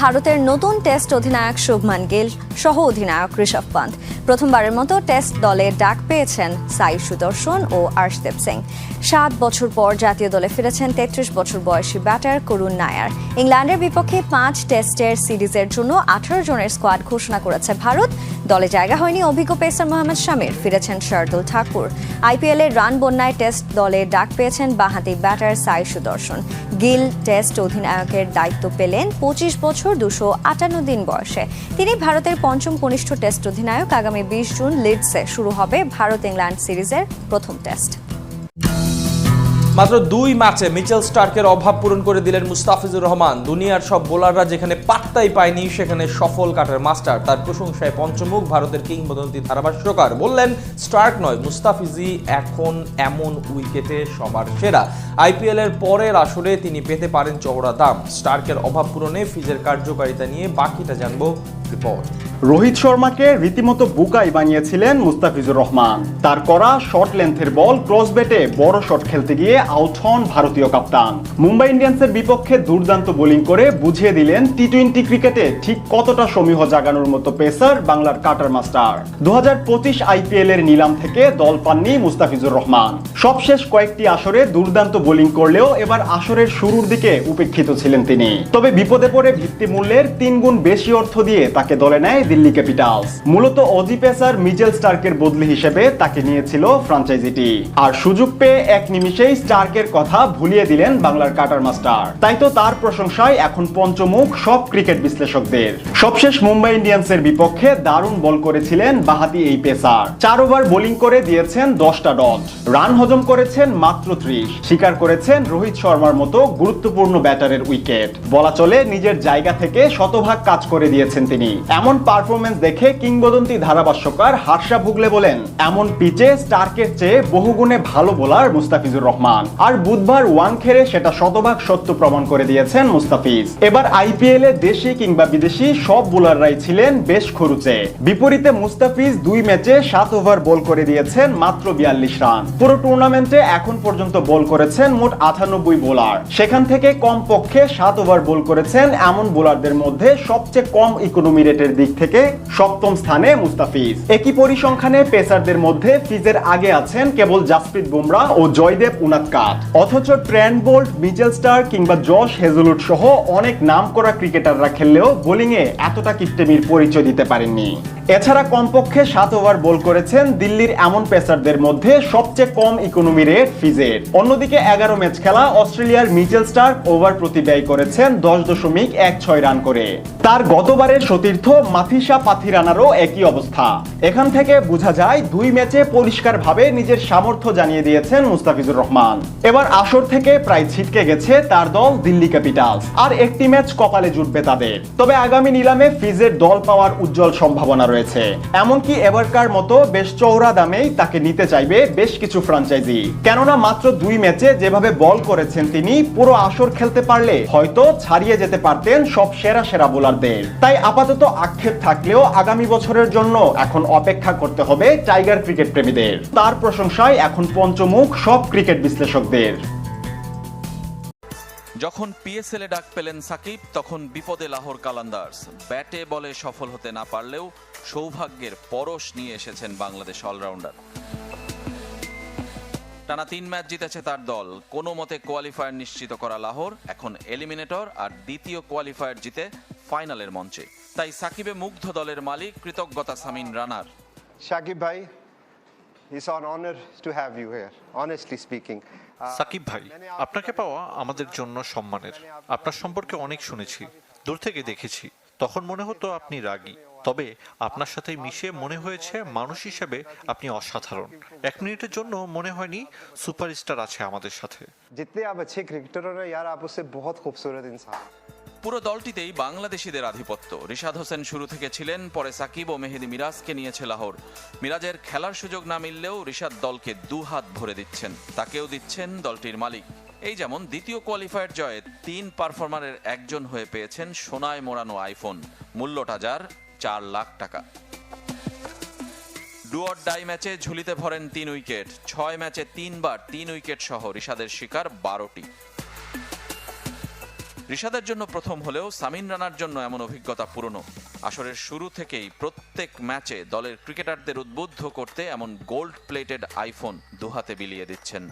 ভারতের নতুন টেস্ট অধিনায়ক শুভমান গিল সহ অধিনায়ক ঋষভ পান্ত প্রথমবারের মতো টেস্ট দলে ডাক পেয়েছেন সাই সুদর্শন ও আর্শদেব সিং। সাত বছর পর জাতীয় দলে ফিরেছেন তেত্রিশ বছর বয়সী ব্যাটার করুণ নায়ার। ইংল্যান্ডের বিপক্ষে পাঁচ টেস্টের সিরিজের জন্য আঠারো জনের স্কোয়াড ঘোষণা করেছে ভারত। দলে জায়গা হয়নি অভিজ্ঞ পেসার মোহাম্মদ শামির, ফিরেছেন শার্দুল ঠাকুর। আইপিএল রান বন্যায় টেস্ট দলে ডাক পেয়েছেন বাঁহাতি ব্যাটার সাই সুদর্শন। গিল টেস্ট অধিনায়কের দায়িত্ব পেলেন পঁচিশ বছর দুশো আটান্ন দিন বয়সে। তিনি ভারতের পঞ্চম কনিষ্ঠ টেস্ট অধিনায়ক। আগামী বিশ জুন লিডসে শুরু হবে ভারত ইংল্যান্ড সিরিজের প্রথম টেস্ট। মাত্র দুই ম্যাচে মিচেল স্টার্কের অভাব পূরণ করে দিলেন মুস্তাফিজুর রহমান। দুনিয়ার সব বোলাররা যেখানে পাত্তাই পায়নি, সেখানে সফল কাটার মাস্টার। তার প্রশংসায় পঞ্চমুখ ভারতের কিংবদন্তি ধারাভাষ্যকার বললেন, স্টার্ক নয় মুস্তাফিজি এখন এমন উইকেটে সবার সেরা। আইপিএল এর পরের আসরে তিনি পেতে পারেন চওড়া দাম। স্টার্কের অভাব পূরণে ফিজের কার্যকারিতা নিয়ে বাকিটা জানব রিপোর্ট রোহিত শর্মাকে রীতিমতো বুকাই বানিয়েছিলেন মুস্তাফিজুর রহমান। তার করা শর্ট লেন্থের বল ক্রস বেটে বড় শট খেলতে গিয়ে আউট হন ভারতীয় কাপ্তান। মুম্বাই ইন্ডিয়ান্সের বিপক্ষে দুর্দান্ত বোলিং করে বুঝিয়ে দিলেন টি টোয়েন্টি ক্রিকেটে ঠিক কতটা সমীহ জাগানোর মতো পেসার বাংলার কাটার মাস্টার দু হাজার পঁচিশ আইপিএল এর নিলাম থেকে দল পাননি মুস্তাফিজুর রহমান। সবশেষ কয়েকটি আসরে দুর্দান্ত বোলিং করলেও এবার আসরের শুরুর দিকে উপেক্ষিত ছিলেন তিনি। তবে বিপদে পড়ে ভিত্তি মূল্যের তিন গুণ বেশি অর্থ দিয়ে তাকে দলে নেয় দিল্লি ক্যাপিটালস। মূলত অজি পেসার মিচেল স্টার্কের বদলি হিসেবে তাকে নিয়েছিল ফ্রাঞ্চাইজিটি। আর সুযোগ পেয়ে এক নিমিষেই স্টার্কের কথা ভুলিয়ে দিলেন বাংলার কাটার মাস্টার। তাই তো তার প্রশংসায় এখন পঞ্চমুখ সব ক্রিকেট বিশ্লেষকদের। সবশেষ মুম্বাই ইন্ডিয়ান্সের বিপক্ষে দারুণ বল করেছিলেন বাহাতি এই পেসার। চার ওভার বোলিং করে দিয়েছেন দশটা ডট। রান হজম করেছেন মাত্র ত্রিশ। স্বীকার করেছেন রোহিত শর্মার মতো গুরুত্বপূর্ণ ব্যাটারের উইকেট। বলা চলে নিজের জায়গা থেকে শতভাগ কাজ করে দিয়েছেন তিনি। এমন পারফরমেন্স দেখে কিংবদন্তি ধারাভাষ্যকার হার্ষা ভুগলে বলেন, এমন পিচে স্টার্কের চেয়ে বহুগুণে ভালো বোলার মুস্তাফিজুর রহমান। আর বুধবার ওয়ান খেরে সেটা শতভাগ সত্য প্রমাণ করে দিয়েছেন মুস্তাফিজ। এবার আইপিএল এ দেশি কিংবা বিদেশি সব বোলাররাই ছিলেন বেশ খরুচে। বিপরীতে মুস্তাফিজ দুই ম্যাচে সাত ওভার বল করে দিয়েছেন মাত্র বিয়াল্লিশ রান। পুরো টুর্নামেন্টে এখন পর্যন্ত বল করেছেন মোট আটানব্বই বোলার। সেখান থেকে কম পক্ষে সাত ওভার বল করেছেন এমন বোলারদের মধ্যে সবচেয়ে কম ইকোনমি রেটের দিক থেকে সপ্তম স্থানে মুস্তাফিজ। একই পরিসংখ্যানে পেসারদের মধ্যে ফিজের আগে আছেন কেবল জাসপ্রীত বুমরা ও জয়দেব উনাদকাট অথচ ট্রেন্ড বোল্ট, মিচেল স্টার কিংবা জশ হেজলুট সহ অনেক নাম করা ক্রিকেটাররা খেললেও বোলিংয়ে এতটা কিপ্টেমির পরিচয় দিতে পারেননি। এছাড়া কমপক্ষে সাত ওভার বল করেছেন দিল্লির এমন পেসারদের মধ্যে সবচেয়ে কম ইকোনমি রেট ফিজের অন্যদিকে এগারো ম্যাচ খেলা অস্ট্রেলিয়ার মিচেল স্টার ওভার প্রতি ব্যয় করেছেন দশ দশমিক এক ছয় রান করে। তার গতবারের সতীর্থ মাথিসা পাথিরানারও একই অবস্থা। এখান থেকে বোঝা যায়, দুই ম্যাচে পরিষ্কারভাবে নিজের সামর্থ্য জানিয়ে দিয়েছেন মুস্তাফিজুর রহমান। এবার আসর থেকে প্রায় ছিটকে গেছে তার দল দিল্লি ক্যাপিটালস। আর একটি ম্যাচ কপালে জুটবে তাদের। তবে আগামী নিলামে ফিজের দল পাওয়ার উজ্জ্বল সম্ভাবনা রয়েছে। এমনকি এবারকার মতো বেশ চৌড়া দামেই তাকে নিতে চাইবে বেশ কিছু ফ্রাঞ্চাইজি কেননা মাত্র দুই ম্যাচে যেভাবে বল করেছেন তিনি, পুরো আসর খেলতে পারলে হয়তো ছাড়িয়ে যেতে পারতেন সব সেরা সেরা বোলারদের। তাই আপাতত আক্ষেপ থাকলেও আগামী বছরের জন্য এখন অপেক্ষা করতে হবে টাইগার ক্রিকেট প্রেমীদের। তার প্রশংসায় এখন পঞ্চমুখ সব ক্রিকেট বিশ্লেষকদের। যখন পিএসএল এ ডাক পেলেন সাকিব, তখন বিপদে লাহোর কালান্দার্স। ব্যাটে বলে সফল হতে না পারলেও সৌভাগ্যের পরশ নিয়ে এসেছেন বাংলাদেশ অলরাউন্ডার। টানা তিন ম্যাচ জিতেছে তার দল। কোনো মতে কোয়ালিফায়ার নিশ্চিত করা লাহোর এখন এলিমিনেটর আর দ্বিতীয় কোয়ালিফায়ার জিতে ফাইনালের মঞ্চে। তাই সাকিবে মুগ্ধ দলের মালিক কৃতজ্ঞতা সামিন রানার। Shakib Bhai, it's an honor to have you here, honestly speaking. Uh, Shakib ভাই আপনাকে পাওয়া আমাদের জন্য সম্মানের। আপনার সম্পর্কে অনেক শুনেছি দূর থেকে দেখেছি। তখন মনে হতো আপনি রাগী। তবে আপনার সাথে মিশে মনে হয়েছে মানুষ হিসেবে আপনি অসাধারণ এক মিনিটের জন্য মনে হয়নি সুপারস্টার আছে আমাদের সাথে जितने आप अच्छे क्रिकेटर हो ना यार आप उससे बहुत खूबसूरत इंसान हो। পুরো দলটিতেই বাংলাদেশিদের আধিপত্য রিশাদ হোসেন শুরু থেকে ছিলেন পরে সাকিব ও মেহেদি মিরাজকে নিয়েছে লাহোর মিরাজের খেলার সুযোগ না মিললেও রিশাদ দলকে দু হাত ভরে দিচ্ছেন তাকেও দিচ্ছেন দলটির মালিক এই যেমন দ্বিতীয় কোয়ালিফায়ার জয়ে তিন পারফর্মারের একজন হয়ে পেয়েছেন সোনায় মোড়ানো আইফোন মূল্যটা যার চার লাখ টাকা। ডুয়ার ডাই ম্যাচে ঝুলিতে ভরেন তিন উইকেট। ছয় ম্যাচে তিনবার তিন উইকেট সহ রিশাদের শিকার বারোটি। ঋষাদের জন্য প্রথম হলেও সামিন রানার জন্য এমন অভিজ্ঞতা পুরনো। আসরের শুরু থেকেই প্রত্যেক ম্যাচে দলের ক্রিকেটারদের উদ্বুদ্ধ করতে এমন গোল্ড প্লেটেড আইফোন দুহাতে বিলিয়ে দিচ্ছেন।